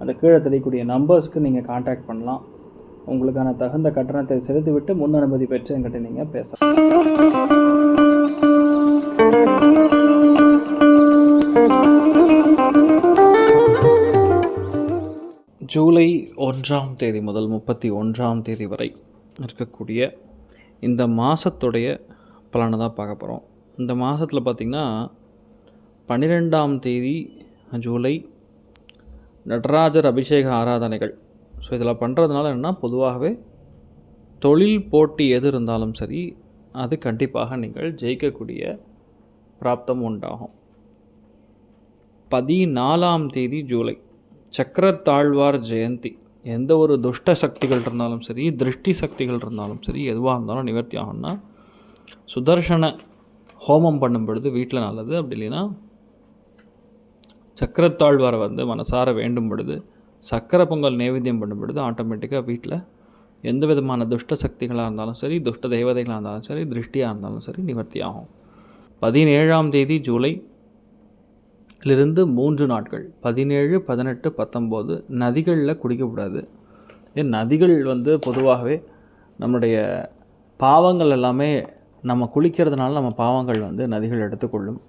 அந்த கீழே தெரியக்கூடிய நம்பர்ஸ்க்கு நீங்கள் காண்டாக்ட் பண்ணலாம். உங்களுக்கான தகுந்த கட்டணத்தை செலுத்திவிட்டு முன் அனுமதி பெற்று என்கிட்ட நீங்கள் பேசலாம். ஜூலை ஒன்றாம் தேதி முதல் முப்பத்தி ஒன்றாம் தேதி வரை இருக்கக்கூடிய இந்த மாதத்துடைய பலனை தான் பார்க்க போகிறோம் இந்த மாதத்தில் பார்த்திங்கன்னா பன்னிரெண்டாம் தேதி ஜூலை நடராஜர் அபிஷேக ஆராதனைகள். ஸோ இதில் பண்ணுறதுனால என்ன பொதுவாகவே தொழில் போட்டி எது இருந்தாலும் சரி அது கண்டிப்பாக நீங்கள் ஜெயிக்கக்கூடிய பிராப்தம் உண்டாகும். பதினாலாம் தேதி ஜூலை சக்கரத்தாழ்வார் ஜெயந்தி. எந்த ஒரு துஷ்ட சக்திகள் இருந்தாலும் சரி திருஷ்டி சக்திகள் இருந்தாலும் சரி எதுவாக இருந்தாலும் நிவர்த்தி ஆகும்னா சுதர்சன ஹோமம் பண்ணும் பொழுது வீட்டில் நல்லது அப்படி இல்லைன்னா சக்கரத்தாழ்வாரை வந்து மனசார வேண்டும் பொழுது சக்கரை பொங்கல் நைவேத்தியம் பண்ணும் பொழுது ஆட்டோமேட்டிக்காக வீட்டில் எந்த விதமான துஷ்ட சக்திகளாக இருந்தாலும் சரி துஷ்ட தெய்வதைகளாக இருந்தாலும் சரி திருஷ்டியாக இருந்தாலும் சரி நிவர்த்தி ஆகும். பதினேழாம் தேதி ஜூலை லிருந்து மூன்று நாட்கள் பதினேழு பதினெட்டு பத்தொம்போது நதிகளில் குடிக்கக்கூடாது ஏன் நதிகள் வந்து பொதுவாகவே நம்முடைய பாவங்கள் எல்லாமே நம்ம குளிக்கிறதுனால நம்ம பாவங்கள் வந்து நதிகள் எடுத்துக்கொள்ளும்.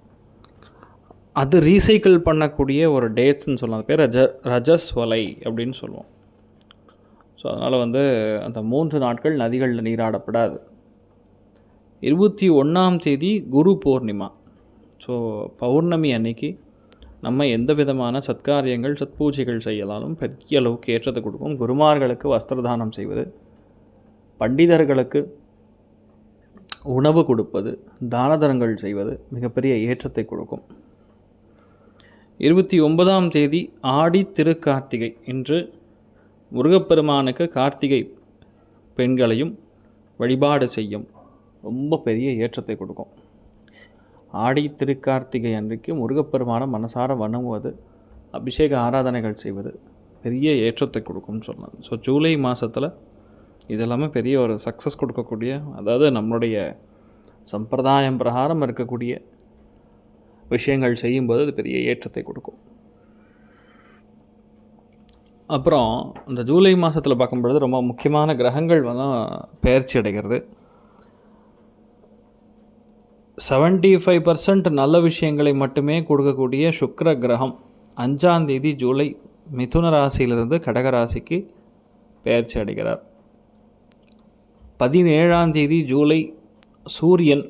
அது ரீசைக்கிள் பண்ணக்கூடிய ஒரு டேட்ஸ்னு சொல்லலாம் அது பேர் ரஜ ரஜஸ்வலை அப்படின்னு சொல்லுவோம். ஸோ அதனால் வந்து அந்த மூன்று நாட்கள் நதிகளில் நீராடப்படாது. இருபத்தி ஒன்றாம் தேதி குரு பூர்ணிமா. ஸோ பௌர்ணமி அன்னைக்கு நம்ம எந்த விதமான சத்காரியங்கள் சத்பூஜைகள் செய்யலாலும் பெரிய அளவுக்கு ஏற்றத்தை கொடுக்கும். குருமார்களுக்கு வஸ்திரதானம் செய்வது பண்டிதர்களுக்கு உணவு கொடுப்பது தானதனங்கள் செய்வது மிகப்பெரிய ஏற்றத்தை கொடுக்கும். இருபத்தி ஒன்பதாம் தேதி ஆடி திருக்கார்த்திகை இன்று முருகப்பெருமானுக்கு கார்த்திகை பெண்களையும் வழிபாடு செய்யும். ரொம்ப பெரிய ஏற்றத்தை கொடுக்கும். ஆடி திருக்கார்த்திகை அன்றைக்கு முருகப்பெருமான மனசார வணங்குவது அபிஷேக ஆராதனைகள் செய்வது பெரிய ஏற்றத்தை கொடுக்கும்னு சொல்லலாம். ஸோ ஜூலை மாதத்தில் இதெல்லாமே பெரிய ஒரு சக்ஸஸ் கொடுக்கக்கூடிய அதாவது நம்மளுடைய சம்பிரதாயம் பிரகாரம் இருக்கக்கூடிய விஷயங்கள் செய்யும்போது அது பெரிய ஏற்றத்தை கொடுக்கும். அப்புறம் இந்த ஜூலை மாதத்தில் பார்க்கும்பொழுது ரொம்ப முக்கியமான கிரகங்கள் வந்து பெயர்ச்சி அடைகிறது. செவன்ட்டி ஃபைவ் பர்சன்ட் நல்ல விஷயங்களை மட்டுமே கொடுக்கக்கூடிய சுக்கர கிரகம் அஞ்சாம் தேதி ஜூலை மிதுன ராசியிலிருந்து கடக ராசிக்கு பெயர்ச்சி அடைகிறார். பதினேழாம் தேதி ஜூலை சூரியன்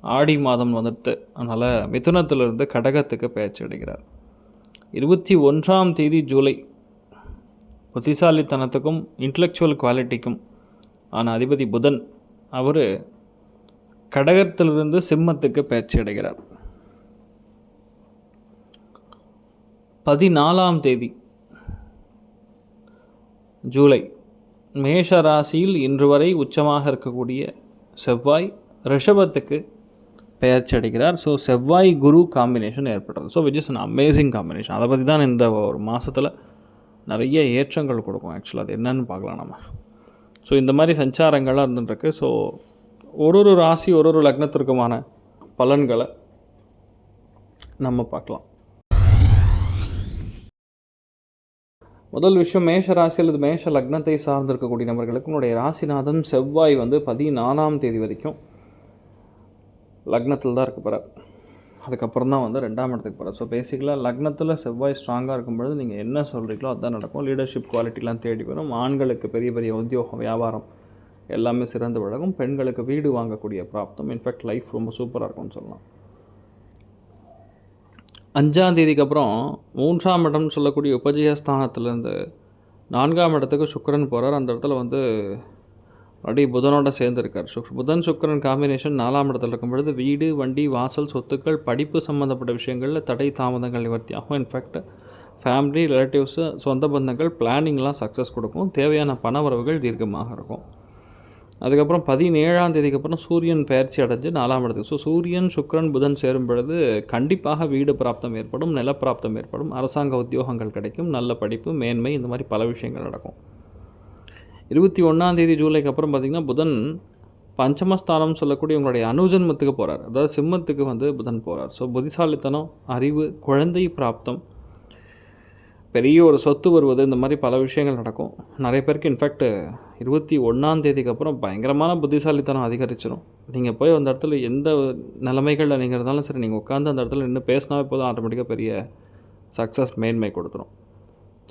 ஆடி மாதம் வந்துட்டு அதனால் மிதுனத்திலிருந்து கடகத்துக்கு பயிற்சி அடைகிறார். இருபத்தி ஒன்றாம் தேதி ஜூலை புத்திசாலித்தனத்துக்கும் இன்டலெக்சுவல் குவாலிட்டிக்கும் ஆன அதிபதி புதன் அவர் கடகத்திலிருந்து சிம்மத்துக்கு பயிற்சி அடைகிறார். பதினாலாம் தேதி ஜூலை மேஷ ராசியில் இன்று வரை உச்சமாக இருக்கக்கூடிய செவ்வாய் ரிஷபத்துக்கு பெயர்ச்சி அடைகிறார். ஸோ செவ்வாய் குரு காம்பினேஷன் ஏற்படுறது so which is an amazing combination அதை பற்றி தான் இந்த ஒரு மாதத்தில் நிறைய ஏற்றங்கள் கொடுக்கும். ஆக்சுவலாக அது என்னன்னு பார்க்கலாம் நம்ம. ஸோ இந்த மாதிரி சஞ்சாரங்கள்லாம் இருந்துட்டுருக்கு. ஸோ ஒரு ஒரு ராசி ஒரு ஒரு லக்னத்திற்குமான பலன்களை நம்ம பார்க்கலாம். முதல் விஷயம் மேஷ ராசி அல்லது மேஷ லக்னத்தை சார்ந்திருக்கக்கூடிய நபர்களுக்கு உன்னுடைய ராசிநாதன் செவ்வாய் வந்து பதினாலாம் தேதி வரைக்கும் லக்னத்தில் தான் இருக்க போகிறார் அதுக்கப்புறம் தான் வந்து ரெண்டாம் இடத்துக்கு போகிறார் ஸோ பேசிக்கலாக லக்னத்தில் செவ்வாய் ஸ்ட்ராங்காக இருக்கும்பொழுது நீங்கள் என்ன சொல்கிறீங்களோ அதுதான் நடக்கும். லீடர்ஷிப் குவாலிட்டிலாம் தேடி வரும். ஆண்களுக்கு பெரிய பெரிய உத்தியோகம் வியாபாரம் எல்லாமே சிறந்து விலகும் பெண்களுக்கு வீடு வாங்கக்கூடிய பிராப்தம். இன்ஃபேக்ட் லைஃப் ரொம்ப சூப்பராக இருக்கும்னு சொல்லலாம். அஞ்சாம் தேதிக்கு அப்புறம் மூன்றாம் இடம்னு சொல்லக்கூடிய உபஜயஸ்தானத்துலேருந்து நான்காம் இடத்துக்கு சுக்கரன் போகிறார் அந்த இடத்துல வந்து அப்படியே புதனோட சேர்ந்துருக்கார். சுக் புதன் சுக்கரன் காம்பினேஷன் நாலாம் இடத்துல இருக்கும் பொழுது வீடு வண்டி வாசல் சொத்துக்கள் படிப்பு சம்மந்தப்பட்ட விஷயங்களில் தடை தாமதங்கள் நிவர்த்தி ஆகும் இன்ஃபேக்ட் ஃபேமிலி ரிலேட்டிவ்ஸு சொந்த பந்தங்கள் பிளானிங்லாம் சக்ஸஸ் கொடுக்கும். தேவையான பண வரவுகள் தீர்க்கமாக இருக்கும். அதுக்கப்புறம் பதினேழாம் தேதிக்கு அப்புறம் சூரியன் பயிற்சி அடைஞ்சு நாலாம் இடத்துக்கு. ஸோ சூரியன் சுக்ரன் புதன் சேரும் பொழுது கண்டிப்பாக வீடு பிராப்தம் ஏற்படும் நிலப்பிராப்தம் ஏற்படும் அரசாங்க உத்தியோகங்கள் கிடைக்கும் நல்ல படிப்பு மேன்மை இந்த மாதிரி பல விஷயங்கள் நடக்கும். இருபத்தி ஒன்றாம் தேதி ஜூலைக்கு அப்புறம் பார்த்திங்கன்னா புதன் பஞ்சமஸ்தானம் சொல்லக்கூடிய உங்களுடைய அனுஜன்மத்துக்கு போகிறார் அதாவது சிம்மத்துக்கு வந்து புதன் போகிறார் ஸோ புத்திசாலித்தனம் அறிவு குழந்தை பிராப்தம் பெரிய ஒரு சொத்து வருவது இந்த மாதிரி பல விஷயங்கள் நடக்கும். நிறைய பேருக்கு இன்ஃபேக்ட் இருபத்தி ஒன்றாம் தேதிக்கு அப்புறம் பயங்கரமான புத்திசாலித்தனம் அதிகரிச்சிடும் நீங்கள் போய் அந்த இடத்துல எந்த நிலைமைகளில் நீங்கள் இருந்தாலும் சரி நீங்கள் உட்காந்து அந்த இடத்துல நின்று பேசினாவே போதும் ஆட்டோமேட்டிக்காக பெரிய சக்ஸஸ் மேன்மை கொடுத்துரும்.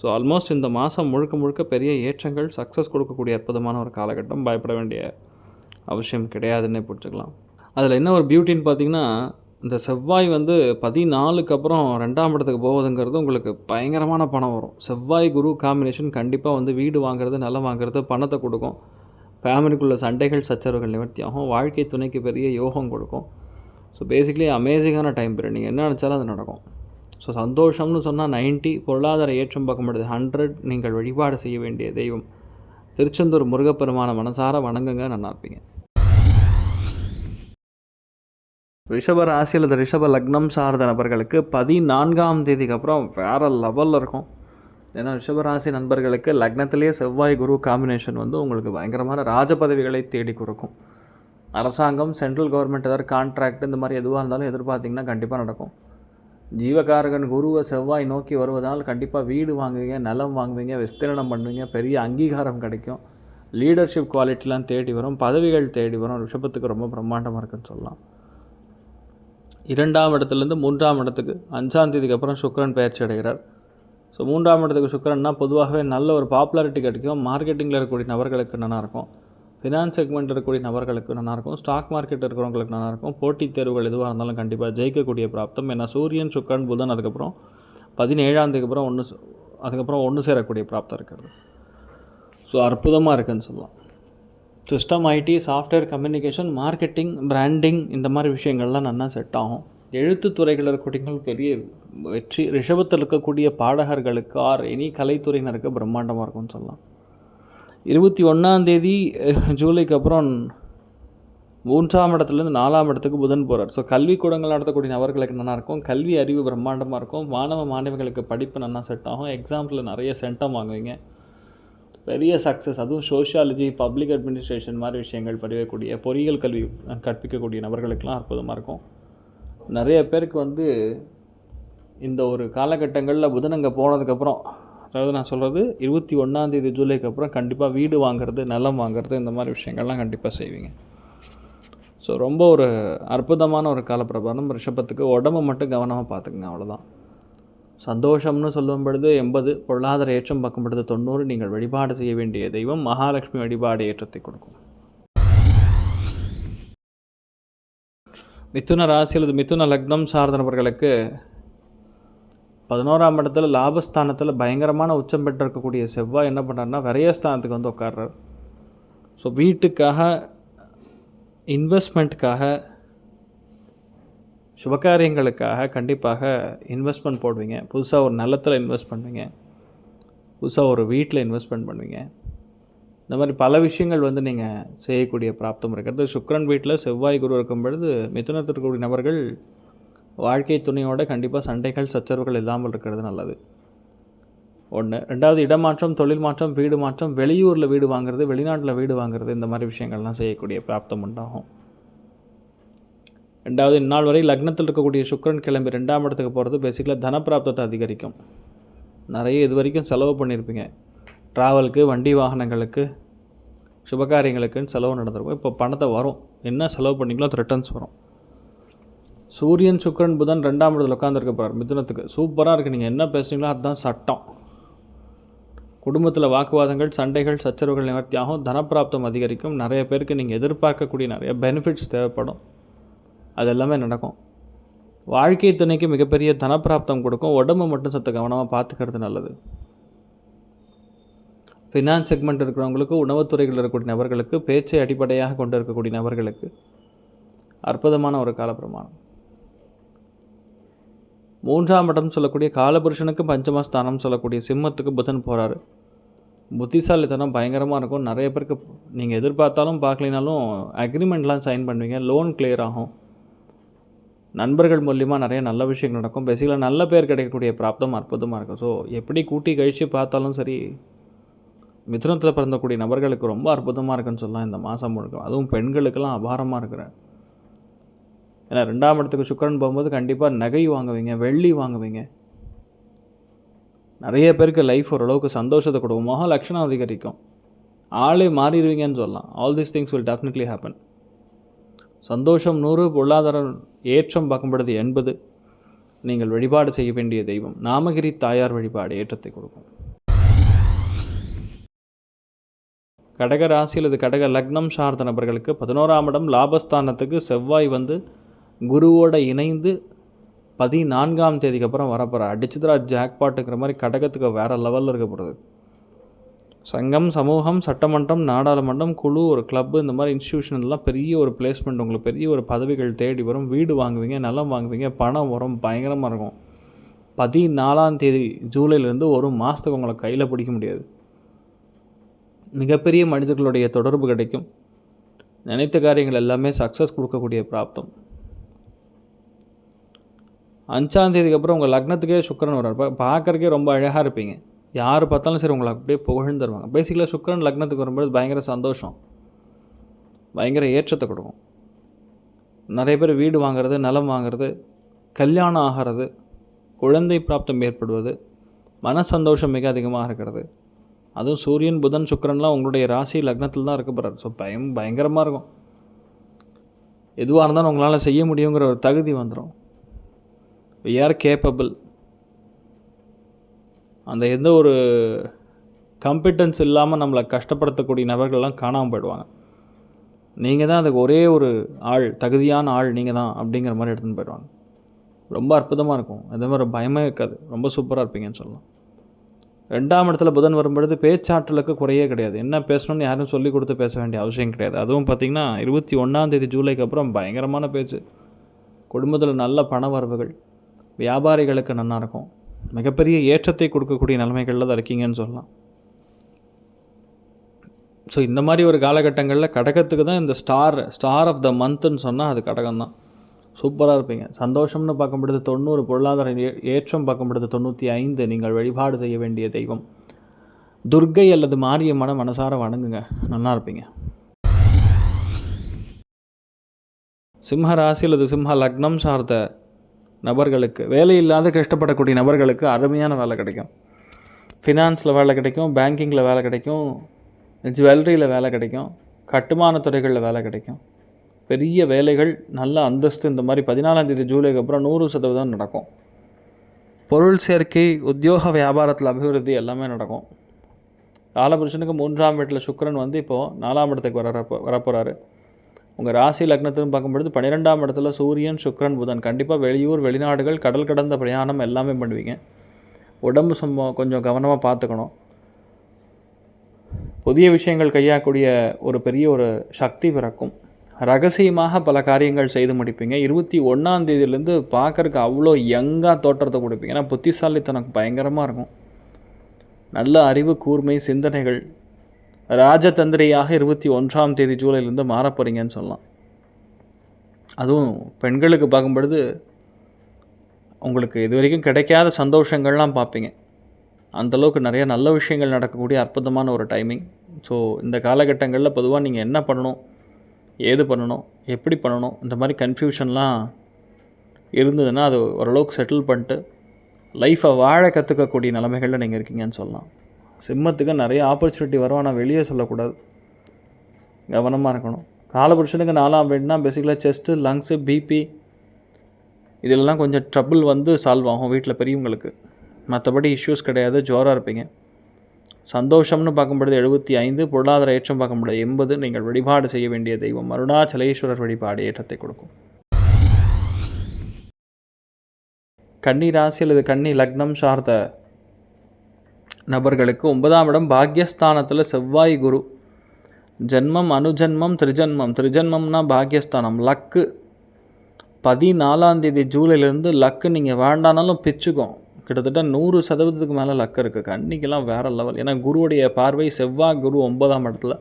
ஸோ ஆல்மோஸ்ட் இந்த மாதம் முழுக்க முழுக்க பெரிய ஏற்றங்கள் சக்ஸஸ் கொடுக்கக்கூடிய அற்புதமான ஒரு காலகட்டம் பயப்பட வேண்டிய அவசியம் கிடையாதுன்னே பிடிச்சிக்கலாம் அதில் என்ன ஒரு பியூட்டின்னு பார்த்தீங்கன்னா இந்த செவ்வாய் வந்து பதினாலுக்கு அப்புறம் ரெண்டாம் இடத்துக்கு போவதுங்கிறது உங்களுக்கு பயங்கரமான பணம் வரும். செவ்வாய் குரு காம்பினேஷன் கண்டிப்பாக வந்து வீடு வாங்குறது நிலம் வாங்குறது பணத்தை கொடுக்கும். ஃபேமிலிக்குள்ள சண்டைகள் சச்சரவுகள் நிவர்த்தி ஆகும் வாழ்க்கை துணைக்கு பெரிய யோகம் கொடுக்கும். ஸோ பேசிக்லி அமேசிங்கான டைம் பீரியட் நீங்கள் என்ன நினச்சாலும் அது நடக்கும். ஸோ சந்தோஷம்னு சொன்னால் 90 பொருளாதார ஏற்றம் பார்க்கும்பொழுது ஹண்ட்ரட் நீங்கள் வழிபாடு செய்ய வேண்டிய தெய்வம். திருச்செந்தூர் முருகப்பெருமான மனசார வணங்குங்க நல்லா இருப்பீங்க ரிஷப ராசி அல்லது ரிஷப லக்னம் சார்ந்த நபர்களுக்கு பதினான்காம் தேதிக்கு அப்புறம் வேறு லெவலில் இருக்கும். ஏன்னா ரிஷபராசி நண்பர்களுக்கு லக்னத்திலேயே செவ்வாய் குரு காம்பினேஷன் வந்து உங்களுக்கு பயங்கரமான ராஜபதவிகளை தேடி கொடுக்கும். அரசாங்கம் சென்ட்ரல் கவர்மெண்ட் ஏதாவது கான்ட்ராக்ட் இந்த மாதிரி எதுவாக இருந்தாலும் எதிர்பார்த்திங்கன்னா கண்டிப்பாக நடக்கும். ஜீவகாரகன் குருவை செவ்வாய் நோக்கி வருவதனால் கண்டிப்பாக வீடு வாங்குவீங்க நிலம் வாங்குவீங்க விஸ்தீரணம் பண்ணுவீங்க பெரிய அங்கீகாரம் கிடைக்கும். லீடர்ஷிப் குவாலிட்டிலாம் தேடி வரும் பதவிகள் தேடி வரும். ரிஷபத்துக்கு ரொம்ப பிரம்மாண்டமாக இருக்குன்னு சொல்லலாம். இரண்டாம் இடத்துலேருந்து மூன்றாம் இடத்துக்கு அஞ்சாம் தேதிக்கு அப்புறம் சுக்ரன் பயிற்சி அடைகிறார். ஸோ மூன்றாம் இடத்துக்கு சுக்கிரன்னா பொதுவாகவே நல்ல ஒரு பாப்புலாரிட்டி கிடைக்கும். மார்க்கெட்டிங்கில் இருக்கக்கூடிய நபர்களுக்கு நல்லா இருக்கும். ஃபினான்ஸ் செக்மெண்ட் இருக்கக்கூடிய நபர்களுக்கு நல்லாயிருக்கும் ஸ்டாக் மார்க்கெட் இருக்கிறவங்களுக்கு நல்லாயிருக்கும் போட்டித் தேர்வுகள் எதுவாக இருந்தாலும் கண்டிப்பாக ஜெயிக்கக்கூடிய பிராப்தம். ஏன்னா சூரியன் சுக்கன் புதன் அதுக்கப்புறம் பதினேழாந்தேதிக்கு அப்புறம் ஒன்று அதுக்கப்புறம் ஒன்று சேரக்கூடிய பிராப்தம் இருக்கிறது. ஸோ அற்புதமாக இருக்குதுன்னு சொல்லலாம். System IT software communication marketing branding இந்த மாதிரி விஷயங்கள்லாம் நல்லா செட் ஆகும். எழுத்து துறைகள் இருக்கக்கூடிய பெரிய வெற்றி ரிஷபத்தில் இருக்கக்கூடிய பாடகர்களுக்கு ஆர் எனி கலைத்துறையினருக்கு பிரம்மாண்டமாக இருக்கும்னு சொல்லலாம். இருபத்தி ஒன்றாந்தேதி ஜூலைக்கு அப்புறம் மூன்றாம் இடத்துலேருந்து நாலாம் இடத்துக்கு புதன் போகிறார் ஸோ கல்விக்கூடங்கள் நடத்தக்கூடிய நபர்களுக்கு நல்லா இருக்கும். கல்வி அறிவு பிரம்மாண்டமாக இருக்கும். மாணவ மாணவிகளுக்கு படிப்பு நல்லா செட் ஆகும். எக்ஸாம்பிள் நிறைய சென்டம் வாங்குவீங்க. பெரிய சக்ஸஸ் அதுவும் சோஷியாலஜி பப்ளிக் அட்மினிஸ்ட்ரேஷன் மாதிரி விஷயங்கள் படிக்கக்கூடிய பொறியியல் கல்வி கற்பிக்கக்கூடிய நபர்களுக்கெல்லாம் அற்புதமாக இருக்கும். நிறைய பேருக்கு வந்து இந்த ஒரு காலகட்டங்களில் புதன் அங்கே போனதுக்கப்புறம் அதாவது நான் சொல்கிறது இருபத்தி ஒன்றாந்தேதி ஜூலைக்கு அப்புறம் கண்டிப்பாக வீடு வாங்குறது நிலம் வாங்குறது இந்த மாதிரி விஷயங்கள்லாம் கண்டிப்பாக செய்வீங்க. ஸோ ரொம்ப ஒரு அற்புதமான ஒரு காலப்பிரபாரம் ரிஷபத்துக்கு. உடம்பை மட்டும் கவனமாக பார்த்துக்குங்க அவ்வளோதான் சந்தோஷம்னு சொல்லும் பொழுது எண்பது பொருளாதார ஏற்றம் பார்க்கும் பொழுது தொண்ணூறு நீங்கள் வழிபாடு செய்ய வேண்டிய தெய்வம் மகாலட்சுமி வழிபாடு ஏற்றத்தை கொடுக்கும். மிதுன ராசி அல்லது மிதுன லக்னம் சார்ந்த நபர்களுக்கு பதினோராம் இடத்துல லாபஸ்தானத்தில் பயங்கரமான உச்சம் பெற்றிருக்கக்கூடிய செவ்வாய் என்ன பண்ணுறாருன்னா விரயஸ்தானத்துக்கு வந்து உட்கார்றார். ஸோ வீட்டுக்காக இன்வெஸ்ட்மெண்ட்டுக்காக சுபகாரியங்களுக்காக கண்டிப்பாக இன்வெஸ்ட்மெண்ட் போடுவீங்க. புதுசாக ஒரு நிலத்தில் இன்வெஸ்ட் பண்ணுவீங்க. புதுசாக ஒரு வீட்டில் இன்வெஸ்ட்மெண்ட் பண்ணுவீங்க. இந்த மாதிரி பல விஷயங்கள் வந்து நீங்கள் செய்யக்கூடிய பிராப்தம் இருக்கிறது. சுக்கரன் வீட்டில் செவ்வாய் குரு இருக்கும் பொழுது மிதுனத்தில் நபர்கள் வாழ்க்கை துணையோட கண்டிப்பாக சண்டைகள் சச்சரவுகள் இல்லாமல் இருக்கிறது நல்லது. ஒன்று ரெண்டாவது இடமாற்றம் தொழில் மாற்றம் வீடு மாற்றம் வெளியூரில் வீடு வாங்குறது வெளிநாட்டில் வீடு வாங்குறது இந்த மாதிரி விஷயங்கள்லாம் செய்யக்கூடிய பிராப்தம் உண்டாகும். ரெண்டாவது இந்நாள் வரை லக்னத்தில் இருக்கக்கூடிய சுக்கரன் கிளம்பி ரெண்டாம் இடத்துக்கு போகிறது பேசிக்கலாக தனப்பிராப்தத்தை அதிகரிக்கும். நிறைய இது வரைக்கும் செலவு பண்ணியிருப்பீங்க ட்ராவலுக்கு வண்டி வாகனங்களுக்கு சுபகாரியங்களுக்குன்னு செலவு நடந்திருக்கும். இப்போ பணத்தை வரும். என்ன செலவு பண்ணிங்களோ அது ரிட்டர்ன்ஸ் வரும். சூரியன் சுக்கரன் புதன் ரெண்டாம் இடத்துல உட்காந்துருக்க போகிறார் மிதுனத்துக்கு. சூப்பராக இருக்குது நீங்கள் என்ன பேசுகிறீங்களோ அதுதான் சட்டம். குடும்பத்தில் வாக்குவாதங்கள் சண்டைகள் சச்சரவுகள் நிவர்த்தியாகும் தனப்பிராப்தம் அதிகரிக்கும். நிறைய பேருக்கு நீங்கள் எதிர்பார்க்கக்கூடிய நிறைய பெனிஃபிட்ஸ் தேவைப்படும். அது எல்லாமே நடக்கும். வாழ்க்கை துணைக்கு மிகப்பெரிய தனப்பிராப்தம் கொடுக்கும். உடம்பு மட்டும் சத்த கவனமாக பார்த்துக்கிறது நல்லது. ஃபினான்ஸ் செக்மெண்ட் இருக்கிறவங்களுக்கு உணவுத்துறையில் இருக்கக்கூடிய நபர்களுக்கு பேச்சை அடிப்படையாக கொண்டு இருக்கக்கூடிய நபர்களுக்கு அற்புதமான ஒரு காலப்பிரமாணம். மூன்றாம் இடம் சொல்லக்கூடிய காலபுருஷனுக்கு பஞ்சமஸ்தானம் சொல்லக்கூடிய சிம்மத்துக்கு புதன் போகிறாரு புத்திசாலித்தனம் பயங்கரமாக இருக்கும். நிறைய பேருக்கு நீங்கள் எதிர்பார்த்தாலும் பார்க்கலினாலும் அக்ரிமெண்ட்லாம் சைன் பண்ணுவீங்க. லோன் கிளியர் ஆகும். நண்பர்கள் மூலிமா நிறைய நல்ல விஷயங்கள் நடக்கும். பேசிக்கலாக நல்ல பேர் கிடைக்கக்கூடிய பிராப்தம் அற்புதமாக இருக்கும். ஸோ எப்படி கூட்டி கழித்து பார்த்தாலும் சரி மிதுனத்தில் பிறந்தக்கூடிய நபர்களுக்கு ரொம்ப அற்புதமாக இருக்குன்னு சொல்லலாம் இந்த மாதம் முழுக்க. அதுவும் பெண்களுக்கெல்லாம் அபாரமாக இருக்கிற ஏன்னா ரெண்டாம் இடத்துக்கு சுக்கிரன் போகும்போது கண்டிப்பாக நகை வாங்குவீங்க வெள்ளி வாங்குவீங்க. நிறைய பேருக்கு லைஃப் ஓரளவுக்கு சந்தோஷத்தை கொடுக்கும். முக லட்சணம் அதிகரிக்கும். ஆளே மாறிடுவீங்கன்னு சொல்லலாம். All these things will definitely happen சந்தோஷம் நூறு பொருளாதாரம் ஏற்றம் பார்க்கும்படுது எண்பது நீங்கள் வழிபாடு செய்ய வேண்டிய தெய்வம். நாமகிரி தாயார் வழிபாடு ஏற்றத்தை கொடுக்கும். கடக ராசி அல்லது கடக லக்னம் சார்ந்த நபர்களுக்கு பதினோராம் இடம் லாபஸ்தானத்துக்கு செவ்வாய் வந்து குருவோட இணைந்து பதினான்காம் தேதிக்கு அப்புறம் வரப்போகிற அடிச்சுதரா ஜாக்பாட்டுங்கிற மாதிரி கடகத்துக்கு வேறு லெவலில் இருக்க போகிறது சங்கம் சமூகம் சட்டமன்றம் நாடாளுமன்றம் குழு ஒரு கிளப்பு இந்த மாதிரி இன்ஸ்டியூஷன்லாம் பெரிய ஒரு பிளேஸ்மெண்ட் உங்களுக்கு பெரிய ஒரு பதவிகள் தேடி வரும். வீடு வாங்குவீங்க நிலம் வாங்குவீங்க பணம் வரும் பயங்கரமாக இருக்கும். பதினாலாம் தேதி ஜூலைலேருந்து ஒரு மாதத்துக்கு உங்களை கையில் பிடிக்க முடியாது. மிகப்பெரிய மனிதர்களுடைய தொடர்பு கிடைக்கும். நினைத்த காரியங்கள் எல்லாமே சக்ஸஸ் கொடுக்கக்கூடிய பிராப்தம். அஞ்சாம் தேதிக்கு அப்புறம் உங்கள் லக்னத்துக்கே சுக்கிரன் வரார் பார்க்குறக்கே பார்க்கறக்கே ரொம்ப அழகாக இருப்பீங்க. யார் பார்த்தாலும் சரி உங்களை அப்படியே புகழ்ந்துருவாங்க பேசிக்கலாக சுக்கிரன் லக்னத்துக்கு வரும்போது பயங்கர சந்தோஷம். பயங்கர ஏற்றத்தை கொடுக்கும். நிறைய பேர் வீடு வாங்குறது நிலம் வாங்குறது கல்யாணம் ஆகிறது குழந்தை பிராப்தம் ஏற்படுவது மன சந்தோஷம் மிக அதிகமாக இருக்கிறது. அதுவும் சூரியன் புதன் சுக்கிரன்லாம் உங்களுடைய ராசி லக்னத்தில் தான் இருக்க போகிறார் ஸோ பயம் பயங்கரமாக இருக்கும். எதுவாக இருந்தாலும் உங்களால் செய்ய முடியுங்கிற ஒரு தகுதி வந்துடும் வி ஆர் கேப்பபிள் அந்த எந்த ஒரு கம்பிட்டன்ஸ் இல்லாமல் நம்மளை கஷ்டப்படுத்தக்கூடிய நபர்கள்லாம் காணாமல் போயிடுவாங்க. நீங்கள் தான் அதுக்கு ஒரே ஒரு ஆள் தகுதியான ஆள் நீங்கள் தான் அப்படிங்கிற மாதிரி எடுத்துன்னு போயிடுவாங்க. ரொம்ப அற்புதமாக இருக்கும். அதே மாதிரி பயமே இருக்காது. ரொம்ப சூப்பராக இருப்பீங்கன்னு சொல்லலாம். ரெண்டாம் இடத்துல புதன் வரும்பொழுது பேச்சாற்றலுக்கு குறையே கிடையாது. என்ன பேசணும்னு யாரும் சொல்லி கொடுத்து பேச வேண்டிய அவசியம் கிடையாது. அதுவும் பார்த்திங்கன்னா இருபத்தி ஒன்றாந்தேதி ஜூலைக்கு அப்புறம் பயங்கரமான பேச்சு. குடும்பத்தில் நல்ல பண வரவுகள். வியாபாரிகளுக்கு நல்லா இருக்கும். மிகப்பெரிய ஏற்றத்தை கொடுக்கக்கூடிய நிலைமைகளில் தான் இருக்கீங்கன்னு சொல்லலாம். ஸோ இந்த மாதிரி ஒரு காலகட்டங்களில் கடகத்துக்கு தான் இந்த ஸ்டார் ஸ்டார் ஆஃப் த மந்த்துன்னு சொன்னால் அது கடகம் தான். சூப்பராக இருப்பீங்க. சந்தோஷம்னு பார்க்கும்பொழுது தொண்ணூறு பொருளாதார ஏ- ஏற்றம் பார்க்கும்பொழுது தொண்ணூற்றி ஐந்து நீங்கள் வழிபாடு செய்ய வேண்டிய தெய்வம். துர்க்கை அல்லது மாரியம்மனை மனசார வணங்குங்க. நல்லா இருப்பீங்க. சிம்ம ராசி அல்லது சிம்ம லக்னம் சார்ந்த நபர்களுக்கு வேலை இல்லாத கஷ்டப்படக்கூடிய நபர்களுக்கு அருமையான வேலை கிடைக்கும். ஃபினான்ஸில் வேலை கிடைக்கும் பேங்கிங்கில் வேலை கிடைக்கும் ஜுவல்லரியில் வேலை கிடைக்கும் கட்டுமான துறைகளில் வேலை கிடைக்கும். பெரிய வேலைகள் நல்ல அந்தஸ்து இந்த மாதிரி பதினாலாந்தேதி ஜூலைக்கு அப்புறம் நூறு சதவீதம் நடக்கும். பொருள் சேர்க்கை உத்தியோக வியாபாரத்தில் அபிவிருத்தி எல்லாமே நடக்கும். காலபுருஷனுக்கு மூன்றாம் வீட்டில் சுக்கிரன் வந்து இப்போது நாலாம் இடத்துக்கு வர வரப்போகிறாரு உங்கள் ராசி லக்னத்திலும் பார்க்கும்பொழுது பன்னிரெண்டாம் இடத்துல சூரியன் சுக்ரன் புதன். கண்டிப்பாக வெளியூர் வெளிநாடுகள் கடல் கடந்த பிரயாணம் எல்லாமே பண்ணுவீங்க. உடம்பு சும்மா கொஞ்சம் கவனமாக பார்த்துக்கணும். புதிய விஷயங்கள் கையாக்கூடிய ஒரு பெரிய ஒரு சக்தி பிறக்கும். ரகசியமாக பல காரியங்கள் செய்து முடிப்பீங்க. இருபத்தி ஒன்றாம் தேதியிலேருந்து பார்க்கறக்கு அவ்வளோ யங்காக தோற்றத்தை கொடுப்பீங்க. ஏன்னா புத்திசாலித்தனம் பயங்கரமாக இருக்கும். நல்ல அறிவு கூர்மை சிந்தனைகள் ராஜதந்திரியாக இருபத்தி ஒன்றாம் தேதி ஜூலைலேருந்து மாறப் போகிறீங்கன்னு சொல்லலாம். அதுவும் பெண்களுக்கு பார்க்கும்பொழுது உங்களுக்கு இது வரைக்கும் கிடைக்காத சந்தோஷங்கள்லாம் பார்ப்பீங்க. அந்தளவுக்கு நிறைய நல்ல விஷயங்கள் நடக்கக்கூடிய அற்புதமான ஒரு டைமிங் ஸோ இந்த காலகட்டங்களில் பொதுவாக நீங்கள் என்ன பண்ணணும்? ஏது பண்ணணும்? எப்படி பண்ணணும்? இந்த மாதிரி கன்ஃபியூஷன்லாம் இருந்ததுன்னா அது ஓரளவுக்கு செட்டில் பண்ணிட்டு லைஃப்பை வாழ கற்றுக்கக்கூடிய நிலைமைகளில் நீங்கள் இருக்கீங்கன்னு சொல்லலாம். சிம்மத்துக்கு நிறைய ஆப்பர்ச்சுனிட்டி வரும். ஆனால் வெளியே சொல்லக்கூடாது. கவனமாக இருக்கணும். காலபுருஷனுக்கு நாலாம் வீடுனா பேசிக்கலாக செஸ்ட்டு லங்ஸு பிபி இதிலெல்லாம் கொஞ்சம் ட்ரபிள் வந்து சால்வ் ஆகும் வீட்டில் பெரியவங்களுக்கு. மற்றபடி இஷ்யூஸ் கிடையாது. ஜோராக இருப்பீங்க. சந்தோஷம்னு பார்க்கும்பொழுது எழுபத்தி ஐந்து பொருளாதார ஏற்றம் பார்க்கும்பொழுது எண்பது. நீங்கள் வழிபாடு செய்ய வேண்டிய தெய்வம். அருணாச்சலேஸ்வரர் வழிபாடு ஏற்றத்தை கொடுக்கும். கன்னி ராசி அல்லது கன்னி லக்னம் சார்ந்த நபர்களுக்கு ஒன்பதாம் இடம் பாக்யஸ்தானத்தில் செவ்வாய் குரு. ஜென்மம் அனுஜன்மம் திரிஜன்மம். திரிஜன்மம்னா பாக்யஸ்தானம். லக்கு பதினாலாம் தேதி ஜூலைலேருந்து லக்கு நீங்கள் வேண்டானாலும் பிச்சுக்கும். கிட்டத்தட்ட நூறு சதவீதத்துக்கு மேலே லக்கு இருக்குது கண்ணிக்கெல்லாம் வேறு லெவல். ஏன்னா குருவுடைய பார்வை செவ்வாய் குரு ஒன்பதாம் இடத்துல.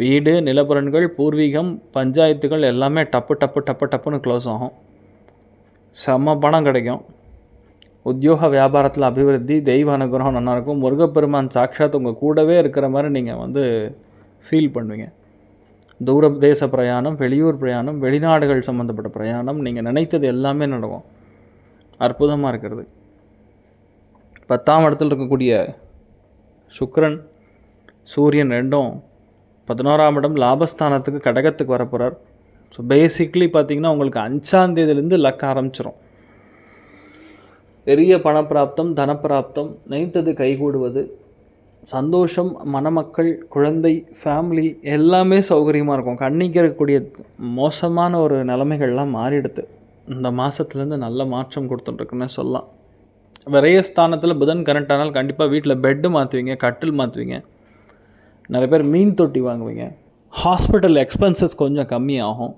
வீடு நிலப்புறன்கள் பூர்வீகம் பஞ்சாயத்துகள் எல்லாமே டப்பு டப்பு டப்பு டப்புன்னு க்ளோஸ் ஆகும். செம்ம பணம் கிடைக்கும். உத்தியோக வியாபாரத்தில் அபிவிருத்தி தெய்வ அனுகிரகம் நல்லாயிருக்கும் முருகப்பெருமான் சாட்சாத் உங்கள் கூடவே இருக்கிற மாதிரி நீங்கள் வந்து ஃபீல் பண்ணுவீங்க. தூர தேச பிரயாணம் வெளியூர் பிரயாணம் வெளிநாடுகள் சம்மந்தப்பட்ட பிரயாணம் நீங்கள் நினைத்தது எல்லாமே நடக்கும். அற்புதமாக இருக்கிறது. பத்தாம் இடத்துல இருக்கக்கூடிய சுக்ரன் சூரியன் ரெண்டும் பதினோராம் இடம் லாபஸ்தானத்துக்கு கடகத்துக்கு வரப்போகிறார் ஸோ பேசிக்லி பார்த்தீங்கன்னா உங்களுக்கு அஞ்சாம் தேதியிலேருந்து லக்க ஆரம்பிச்சிடும் பெரிய பணப்பிராப்தம் தனப்பிராப்தம் நினைத்தது கைகூடுவது சந்தோஷம் மணமக்கள் குழந்தை ஃபேமிலி எல்லாமே சௌகரியமாக இருக்கும். கண்ணிக்கு இருக்கக்கூடிய மோசமான ஒரு நிலைமைகள்லாம் மாறிடுது. இந்த மாதத்துலேருந்து நல்ல மாற்றம் கொடுத்துட்ருக்குன்னு சொல்லலாம். விரயஸ்தானத்தில் புதன் கரண்ட் ஆனால் கண்டிப்பாக வீட்டில் பெட்டு மாற்றுவீங்க கட்டில் மாற்றுவீங்க நிறைய பேர் மீன் தொட்டி வாங்குவீங்க. ஹாஸ்பிட்டல் எக்ஸ்பென்சஸ் கொஞ்சம் கம்மியாகும்.